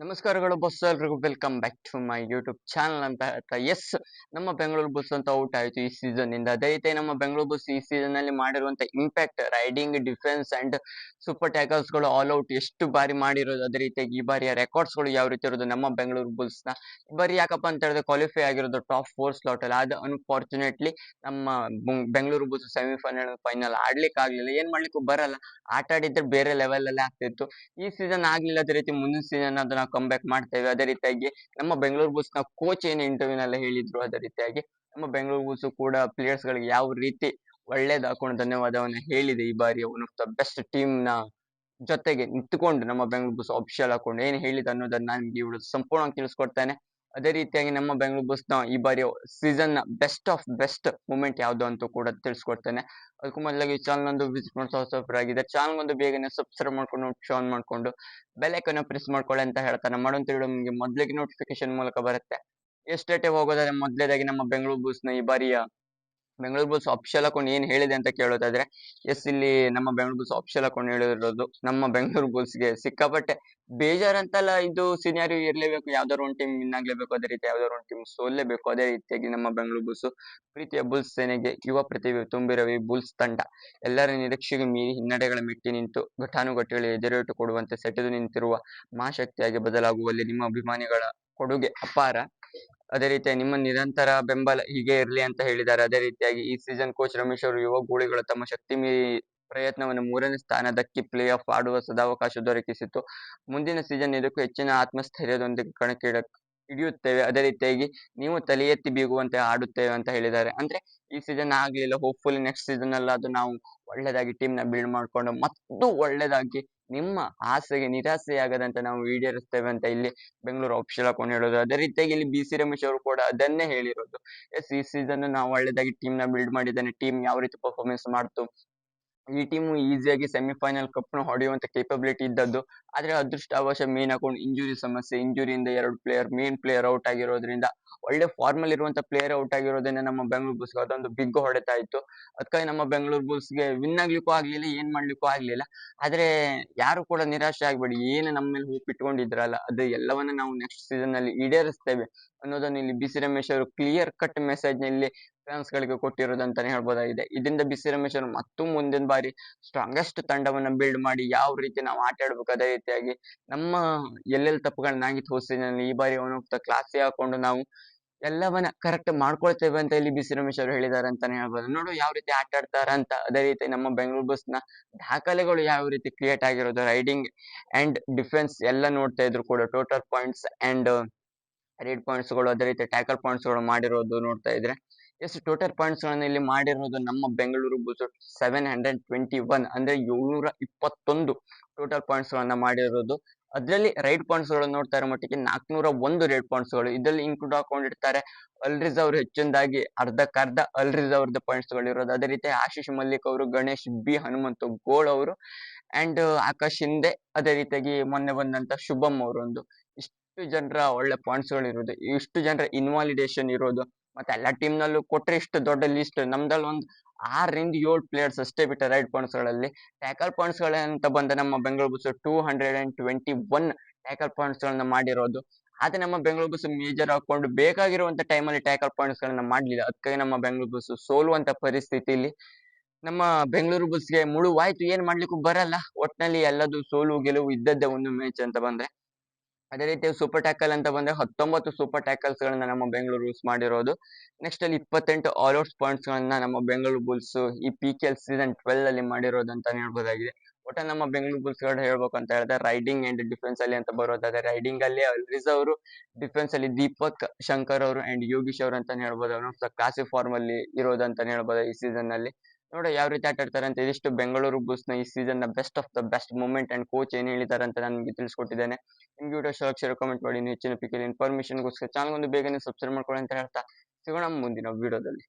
ನಮಸ್ಕಾರಗಳು ಬಸ್ ಎಲ್ರಿಗೂ. Welcome back to my YouTube channel ಅಂತ ಹೇಳ್ತಾ ಎಸ್ ನಮ್ಮ ಬೆಂಗಳೂರು ಬುಲ್ಸ್ ಅಂತ ಔಟ್ ಆಯಿತು ಈ ಸೀಸನ್ ಇಂದ ಅದೇ ರೀತಿ ನಮ್ಮ ಬೆಂಗಳೂರು ಬುಲ್ಸ್ ಈ ಸೀಸನ್ ಅಲ್ಲಿ ಮಾಡಿರುವಂತ impact raiding defence and super ಟ್ಯಾಕಲ್ಸ್ಗಳು all out ಎಷ್ಟು ಬಾರಿ ಮಾಡಿರೋದು, ಅದೇ ರೀತಿ ಈ ಬಾರಿಯ ರೆಕಾರ್ಡ್ಸ್ಗಳು ಯಾವ ರೀತಿ ಇರೋದು ನಮ್ಮ ಬೆಂಗಳೂರು ಬುಲ್ಸ್ನ. ಈ ಬಾರಿ ಯಾಕಪ್ಪ ಅಂತ ಹೇಳಿದ್ರೆ ಕ್ವಾಲಿಫೈ ಆಗಿರೋದು ಟಾಪ್ ಫೋರ್ ಸ್ಲಾಟ್ ಅಲ್ಲಿ. ಅದು ಅನ್ಫಾರ್ಚುನೇಟ್ಲಿ ನಮ್ಮ ಬೆಂಗಳೂರು ಬುಲ್ಸ್ ಸೆಮಿಫೈನಲ್ ಫೈನಲ್ ಆಡ್ಲಿಕ್ಕೆ ಆಗ್ಲಿಲ್ಲ. ಏನ್ ಮಾಡ್ಲಿಕ್ಕೂ ಬರಲ್ಲ. ಆಟ ಆಡಿದ್ರೆ ಬೇರೆ ಲೆವೆಲ್ ಅಲ್ಲಿ ಆಗ್ತಿತ್ತು. ಈ ಸೀಸನ್ ಆಗ್ಲಿಲ್ಲ, ಅದೇ ರೀತಿ ಮುಂದಿನ ಸೀಸನ್ ಅದನ್ನ ಕಮ್ ಬ್ಯಾಕ್ ಮಾಡ್ತೇವೆ ಅದೇ ರೀತಿಯಾಗಿ ನಮ್ಮ ಬೆಂಗಳೂರು ಬುಲ್ಸ್ನ ಕೋಚ್ ಏನು ಇಂಟರ್ವ್ಯೂ ನಲ್ಲಿ ಹೇಳಿದ್ರು, ಅದೇ ರೀತಿಯಾಗಿ ನಮ್ಮ ಬೆಂಗಳೂರು ಬುಲ್ಸ್ ಕೂಡ ಪ್ಲೇಯರ್ಸ್ ಗಳಿಗೆ ಯಾವ ರೀತಿ ಒಳ್ಳೇದು ಹಾಕೊಂಡು ಧನ್ಯವಾದವನ್ನ ಹೇಳಿದೆ ಈ ಬಾರಿ ಒನ್ ಆಫ್ ದ ಬೆಸ್ಟ್ ಟೀಮ್ನ ಜೊತೆಗೆ ನಿಂತ್ಕೊಂಡು ನಮ್ಮ ಬೆಂಗಳೂರು ಬುಲ್ಸ್ ಆಫಿಷಿಯಲ್ ಹಾಕೊಂಡು ಏನ್ ಹೇಳಿದ ಅನ್ನೋದನ್ನ ನಾನು ಸಂಪೂರ್ಣವಾಗಿ ತಿಳಿಸ್ಕೊಡ್ತೇನೆ. ಅದೇ ರೀತಿಯಾಗಿ ನಮ್ಮ ಬೆಂಗಳೂರು ಬುಲ್ಸ್ನ ಈ ಬಾರಿ season best of best moment ಯಾವ್ದು ಅಂತ ಕೂಡ ತಿಳಿಸ್ಕೊಡ್ತೇನೆ. ಅದಕ್ಕೂ ಮೊದಲಾಗಿ ಚಾನಲ್ ಒಂದು ವಿಸಿಟ್ ಮಾಡಿಸೋ ಸಬ್ಸ್ಕ್ರೈಬರ್ ಆಗಿದೆ ಚಾನಲ್ ಒಂದು ಬೇಗನೆ ಸಬ್ಸ್ಕ್ರೈಬ್ ಮಾಡ್ಕೊಂಡು ಆನ್ ಮಾಡ್ಕೊಂಡು ಬೆಲ್ ಐಕನ್ ಪ್ರೆಸ್ ಮಾಡ್ಕೊಳ್ಳಿ ಅಂತ ಹೇಳ್ತಾನೆ ಮಾಡುವಂತ ವಿಡಿಯೋ ನಿಮಗೆ ಮೊದಲಿಗೆ ನೋಟಿಫಿಕೇಶನ್ ಮೂಲಕ ಬರುತ್ತೆ. ಎಷ್ಟೇ ಹೋಗೋದಾದ್ರೆ ಮೊದಲೇದಾಗಿ ನಮ್ಮ ಬೆಂಗಳೂರು ಬುಲ್ಸ್ನ ಈ ಬಾರಿಯ ಬೆಂಗಳೂರು ಬುಲ್ಸ್ ಆಫಿಷಿಯಲ್ ಅಕೌಂಟ್ ಏನು ಹೇಳಿದೆ ಅಂತ ಕೇಳೋದಾದ್ರೆ ಎಸ್ ಇಲ್ಲಿ ನಮ್ಮ ಬೆಂಗಳೂರು ಬುಲ್ಸ್ ಆಫಿಷಿಯಲ್ ಅಕೌಂಟ್ ಹೇಳಿರೋದು ನಮ್ಮ ಬೆಂಗಳೂರು ಬುಲ್ಸ್ಗೆ ಸಿಕ್ಕಾಪಟ್ಟೆ ಬೇಜಾರಂತಲ್ಲ, ಇದು ಸಿನಾರಿ ಇರಲೇಬೇಕು, ಯಾವ್ದಾದ್ರು ಒಂದು ಟೀಮ್ ವಿನ್ ಆಗ್ಲೇಬೇಕು, ಅದೇ ರೀತಿ ಯಾವ್ದಾದ್ರು ಒಂದು ಟೀಮ್ ಸೋಲ್ಲೇಬೇಕು, ಅದೇ ರೀತಿಯಾಗಿ ನಮ್ಮ ಬೆಂಗಳೂರು ಬುಲ್ಸ್ ಪ್ರೀತಿಯ ಬುಲ್ಸ್ ಸೇನೆಗೆ ಯುವ ಪ್ರತಿಭೆ ತುಂಬಿರವಿ ಬುಲ್ಸ್ ತಂಡ. ಎಲ್ಲರ ನಿರೀಕ್ಷೆಗೆ ಮೀರಿ ಹಿನ್ನಡೆಗಳ ಮೆಟ್ಟಿ ನಿಂತು ಘಟಾನುಘಟಿಗಳ ಎದುರೇಟು ಕೊಡುವಂತೆ ಸೆಟೆದು ನಿಂತಿರುವ ಮಹಾಶಕ್ತಿಯಾಗಿ ಬದಲಾಗುವಲ್ಲಿ ನಿಮ್ಮ ಅಭಿಮಾನಿಗಳ ಕೊಡುಗೆ ಅಪಾರ. ಅದೇ ರೀತಿ ನಿಮ್ಮ ನಿರಂತರ ಬೆಂಬಲ ಹೀಗೆ ಇರಲಿ ಅಂತ ಹೇಳಿದ್ದಾರೆ. ಅದೇ ರೀತಿಯಾಗಿ ಈ ಸೀಸನ್ ಕೋಚ್ ರಮೇಶ್ ಅವರು ಯುವ ಗೋಳಿಗಳು ತಮ್ಮ ಶಕ್ತಿ ಮೀರಿ ಪ್ರಯತ್ನವನ್ನು ಮೂರನೇ ಸ್ಥಾನದಕ್ಕೆ ಪ್ಲೇ ಆಫ್ ಆಡುವ ಸದಾವಕಾಶ ದೊರಕಿಸಿತು ಮುಂದಿನ ಸೀಸನ್ ಇದಕ್ಕೂ ಹೆಚ್ಚಿನ ಆತ್ಮಸ್ಥೈರ್ಯದೊಂದಿಗೆ ಕಣಕ್ಕಿಡ ಹಿಡಿಯುತ್ತೇವೆ. ಅದೇ ರೀತಿಯಾಗಿ ನೀವು ತಲೆ ಎತ್ತಿ ಬೀಗುವಂತೆ ಆಡುತ್ತೇವೆ ಅಂತ ಹೇಳಿದ್ದಾರೆ. ಅಂದ್ರೆ ಈ ಸೀಸನ್ ಆಗ್ಲಿಲ್ಲ. ಹೋಪ್ಫುಲಿ ನೆಕ್ಸ್ಟ್ ಸೀಸನ್ ಅಲ್ಲಾದ್ರೂ ನಾವು ಒಳ್ಳೇದಾಗಿ ಟೀಮ್ನ ಬಿಲ್ಡ್ ಮಾಡ್ಕೊಂಡು ಮತ್ತು ಒಳ್ಳೇದಾಗಿ ನಿಮ್ಮ ಆಸೆಗೆ ನಿರಾಸೆಯಾಗದಂತೆ ನಾವು ಈಡೇರಿಸ್ತೇವೆ ಅಂತ ಇಲ್ಲಿ ಬೆಂಗಳೂರು ಆಫಿಷಿಯಲ್ ಹಾಕೊಂಡು ಹೇಳೋದು. ಅದೇ ರೀತಿಯಾಗಿ ಇಲ್ಲಿ ಬಿ ಸಿ ರಮೇಶ್ ಅವರು ಕೂಡ ಅದನ್ನೇ ಹೇಳಿರೋದು. ಎಸ್ ಈ ಸೀಸನ್ ನಾವು ಒಳ್ಳೇದಾಗಿ ಟೀಮ್ನ ಬಿಲ್ಡ್ ಮಾಡಿದ್ದೇನೆ. ಟೀಮ್ ಯಾವ ರೀತಿ ಪರ್ಫಾರ್ಮೆನ್ಸ್ ಮಾಡ್ತು ಈ ಟೀಮ್ ಈಸಿಯಾಗಿ ಸೆಮಿಫೈನಲ್ ಕಪ್ನ ಹೊಡೆಯುವಂತ ಕೇಪಬಿಲಿಟಿ ಇದ್ದದ್ದು. ಆದ್ರೆ ಅದೃಷ್ಟವಶ ಮೇನ್ ಹಾಕೊಂಡು ಇಂಜುರಿ ಸಮಸ್ಯೆ ಇಂಜುರಿಯಿಂದ ಎರಡು ಪ್ಲೇಯರ್ ಮೇನ್ ಪ್ಲೇಯರ್ ಔಟ್ ಆಗಿರೋದ್ರಿಂದ, ಒಳ್ಳೆ ಫಾರ್ಮ್ ಅಲ್ಲಿ ಇರುವಂತ ಪ್ಲೇಯರ್ ಔಟ್ ಆಗಿರೋದನ್ನ ನಮ್ಮ ಬೆಂಗಳೂರು ಬುಲ್ಸ್ ಅದೊಂದು ಬಿಗ್ ಹೊಡೆತ ಇತ್ತು ಅದಕ್ಕಾಗಿ ನಮ್ಮ ಬೆಂಗಳೂರು ಬುಲ್ಸ್ಗೆ ವಿನ್ ಆಗ್ಲಿಕ್ಕೂ ಆಗ್ಲಿಲ್ಲ, ಏನ್ ಮಾಡ್ಲಿಕ್ಕೂ ಆಗ್ಲಿಲ್ಲ. ಆದ್ರೆ ಯಾರು ಕೂಡ ನಿರಾಶೆ ಆಗ್ಬೇಡಿ, ಏನು ನಮ್ಮ ಮೇಲೆ ಹೋಪ್ ಇಟ್ಕೊಂಡಿದ್ರಲ್ಲ, ಅದು ಎಲ್ಲವನ್ನ ನಾವು ನೆಕ್ಸ್ಟ್ ಸೀಸನ್ನಲ್ಲಿ ಈಡೇರಿಸ್ತೇವೆ ಅನ್ನೋದನ್ನ ಇಲ್ಲಿ ಬಿಸಿ ರಮೇಶ್ ಅವರು ಕ್ಲಿಯರ್ ಕಟ್ ಮೆಸೇಜ್ನಲ್ಲಿ ಫ್ಯಾನ್ಸ್ ಗಳಿಗೆ ಕೊಟ್ಟಿರೋದಂತಾನೆ ಹೇಳ್ಬೋದಾಗಿದೆ. ಇದರಿಂದ ಬಿಸಿ ರಮೇಶ್ ಅವರು ಮತ್ತು ಮುಂದಿನ ಬಾರಿ ಸ್ಟ್ರಾಂಗೆಸ್ಟ್ ತಂಡವನ್ನ ಬಿಲ್ಡ್ ಮಾಡಿ ಯಾವ ರೀತಿ ನಾವು ಆಟ ಆಡ್ಬೇಕು ಅದೇ ರೀತಿಯಾಗಿ ನಮ್ಮ ಎಲ್ಲೆಲ್ಲಿ ನಾಗಿ ಹೋಸಿನಲ್ಲಿ ಈ ಬಾರಿ ಅವನು ಕ್ಲಾಸಿ ಹಾಕೊಂಡು ನಾವು ಎಲ್ಲವನ್ನ ಕರೆಕ್ಟ್ ಮಾಡ್ಕೊಳ್ತೇವೆ ಅಂತ ಇಲ್ಲಿ ಬಿಸಿ ರಮೇಶ್ ಅವರು ಹೇಳಿದ್ದಾರೆ ಅಂತಾನೆ ಹೇಳ್ಬೋದು. ನೋಡು ಯಾವ ರೀತಿ ಆಟ ಆಡ್ತಾರ ಅಂತ. ಅದೇ ರೀತಿ ನಮ್ಮ ಬೆಂಗಳೂರು ಬಸ್ನ ದಾಖಲೆಗಳು ಯಾವ ರೀತಿ ಕ್ರಿಯೇಟ್ ಆಗಿರೋದು ರೈಡಿಂಗ್ ಅಂಡ್ ಡಿಫೆನ್ಸ್ ಎಲ್ಲ ನೋಡ್ತಾ ಇದ್ರು ಕೂಡ. ಟೋಟಲ್ ಪಾಯಿಂಟ್ಸ್ ಅಂಡ್ ರೇಡ್ ಪಾಯಿಂಟ್ಸ್ಗಳು, ಅದೇ ರೀತಿ ಟ್ಯಾಕಲ್ ಪಾಯಿಂಟ್ಸ್ಗಳು ಮಾಡಿರೋದು ನೋಡ್ತಾ ಇದ್ರೆ ಎಷ್ಟು ಟೋಟಲ್ ಪಾಯಿಂಟ್ಸ್ ಗಳನ್ನ ಇಲ್ಲಿ ಮಾಡಿರೋದು ನಮ್ಮ Bengaluru bulls seven hundred twenty one ಅಂದ್ರೆ ಏಳ್ನೂರ ಇಪ್ಪತ್ತೊಂದು ಟೋಟಲ್ ಪಾಯಿಂಟ್ಸ್ ಗಳನ್ನ ಮಾಡಿರೋದು. ಅದರಲ್ಲಿ ರೈಡ್ ಪಾಯಿಂಟ್ಸ್ಗಳು ನೋಡ್ತಾ ಇರೋ ಮಟ್ಟಿಗೆ ನಾಲ್ಕನೂರ ಒಂದು ರೈಡ್ ಪಾಯಿಂಟ್ಸ್ಗಳು. ಇದರಲ್ಲಿ ಇನ್ಕ್ಲೂಡ್ ಹಾಕೊಂಡಿರ್ತಾರೆ ಅಲ್ ರಿಸರ್ವ್ ಹೆಚ್ಚಿನದಾಗಿ ಅರ್ಧಕ್ಕರ್ಧ ಅಲ್ ರಿಸರ್ವ್ ಪಾಯಿಂಟ್ಸ್ಗಳು ಇರೋದು. ಅದೇ ರೀತಿ ಆಶೀಶ್ ಮಲ್ಲಿಕ್ ಅವರು, ಗಣೇಶ್ ಬಿ ಹನುಮಂತ ಗೋಳ್ ಅವರು ಅಂಡ್ ಆಕಾಶ್ ಹಿಂದೆ ಅದೇ ರೀತಿಯಾಗಿ ಮೊನ್ನೆ ಬಂದಂತ ಶುಭಂ ಅವರೊಂದು. ಇಷ್ಟು ಜನರ ಒಳ್ಳೆ ಪಾಯಿಂಟ್ಸ್ಗಳು ಇರೋದು. ಇಷ್ಟು ಜನರ ಇನ್ವಾಲಿಡೇಷನ್ ಇರೋದು. ಮತ್ತೆ ಎಲ್ಲ ಟೀಮ್ ನಲ್ಲೂ ಕೊಟ್ರೆ ಇಷ್ಟು ದೊಡ್ಡ ಲಿಸ್ಟ್ ನಮ್ದಲ್ಲಿ ಒಂದು ಆರರಿಂದ ಏಳು ಪ್ಲೇಯರ್ಸ್ ಅಷ್ಟೇ ಬಿಟ್ಟ ರೈಡ್ ಪಾಯಿಂಟ್ಸ್ಗಳಲ್ಲಿ. ಟ್ಯಾಕಲ್ ಪಾಯಿಂಟ್ಸ್ ಅಂತ ಬಂದ ನಮ್ಮ Bengaluru bulls two hundred and twenty one tackle points ಗಳನ್ನ ಮಾಡಿರೋದು. ಆದ್ರೆ ನಮ್ಮ ಬೆಂಗಳೂರು ಬಸ್ ಮೇಜರ್ ಹಾಕೊಂಡು ಬೇಕಾಗಿರುವಂತ ಟೈಮಲ್ಲಿ ಟ್ಯಾಕಲ್ ಪಾಯಿಂಟ್ಸ್ ಗಳನ್ನ ಮಾಡ್ಲಿಲ್ಲ. ಅದಕ್ಕಾಗಿ ನಮ್ಮ ಬೆಂಗಳೂರು ಬಸ್ ಸೋಲುವಂತ ಇಲ್ಲಿ ನಮ್ಮ ಬೆಂಗಳೂರು ಬುಲ್ಸ್ಗೆ ಮುಳುವಾಯ್ತು. ಏನ್ ಮಾಡ್ಲಿಕ್ಕೂ ಬರಲ್ಲ. ಒಟ್ನಲ್ಲಿ ಎಲ್ಲದು ಸೋಲು ಗೆಲುವು ಇದ್ದದ್ದೇ ಒಂದು ಮ್ಯಾಚ್ ಅಂತ ಬಂದ್ರೆ. ಅದೇ ರೀತಿ ಸೂಪರ್ ಟ್ಯಾಕಲ್ ಅಂತ ಬಂದ್ರೆ ಹತ್ತೊಂಬತ್ತು ಸೂಪರ್ ಟ್ಯಾಕಲ್ಸ್ ಗಳನ್ನ ನಮ್ಮ ಬೆಂಗಳೂರು ರೂಲ್ಸ್ ಮಾಡಿರೋದು. ನೆಕ್ಸ್ಟ್ ಅಲ್ಲಿ ಇಪ್ಪತ್ತೆಂಟು ಆಲ್ ಔಟ್ಸ್ ಪಾಯಿಂಟ್ಸ್ ಗಳನ್ನ ನಮ್ಮ ಬೆಂಗಳೂರು ಬುಲ್ಸ್ ಈ P K L season twelve ಅಲ್ಲಿ ಮಾಡಿರೋದು ಅಂತ ಹೇಳ್ಬೋದಾಗಿದೆ. ಒಟ್ಟ ನಮ್ಮ ಬೆಂಗಳೂರು ಬುಲ್ಸ್ಗಳು ಹೇಳ್ಬೇಕು ಅಂತ ಹೇಳಿದ್ರೆ ರೈಡಿಂಗ್ ಅಂಡ್ ಡಿಫೆನ್ಸ್ ಅಲ್ಲಿ ಅಂತ ಬರೋದಾದ್ರೆ ರೈಡಿಂಗ್ ಅಲ್ಲಿ ರಿಸರ್ವ್ ಅವರು ಡಿಫೆನ್ಸ್ ಅಲ್ಲಿ ದೀಪಕ್ ಶಂಕರ್ ಅವರು ಅಂಡ್ ಯೋಗೀಶ್ ಅವರು ಅಂತ ಹೇಳ್ಬೋದು. ಅವರು ಕ್ಲಾಸಿಕ್ ಫಾರ್ಮ್ ಅಲ್ಲಿ ಇರೋದು ಅಂತ ಹೇಳ್ಬೋದು ಈ ಸೀಸನ್ನಲ್ಲಿ ನೋಡ ಯಾವ ರೀತಿ ಆಟ ಆಡ್ತಾರೆ ಅಂತ ಇದಿಷ್ಟು ಬೆಂಗಳೂರು ಬುಲ್ಸ್ನ ಈ ಸೀಸನ್ನ best of the best moment and coach ಏನ್ ಹೇಳಿದ್ದಾರೆ ಅಂತ ನಾನು ನಿಮಗೆ ತಿಳಿಸ್ಕೊಟ್ಟಿದ್ದೇನೆ. ನಿಮ್ಗೆ ವಿಡಿಯೋ ಶೇರ್ ರೆಕಮೆಂಟ್ ಮಾಡಿ ಹೆಚ್ಚಿನ ಪಿಕ್ ಇನ್ಫಾರ್ಮೇಶನ್ಗೋಸ್ಕರ ಚಾನಲ್ ಒಂದು ಬೇಗನೆ ಸಬ್ಸ್ಕ್ರೈಬ್ ಮಾಡ್ಕೊಳ್ಳಿ ಅಂತ ಹೇಳ್ತಾ ಸಿಗೋಣ ಮುಂದಿನ ವಿಡಿಯೋದಲ್ಲಿ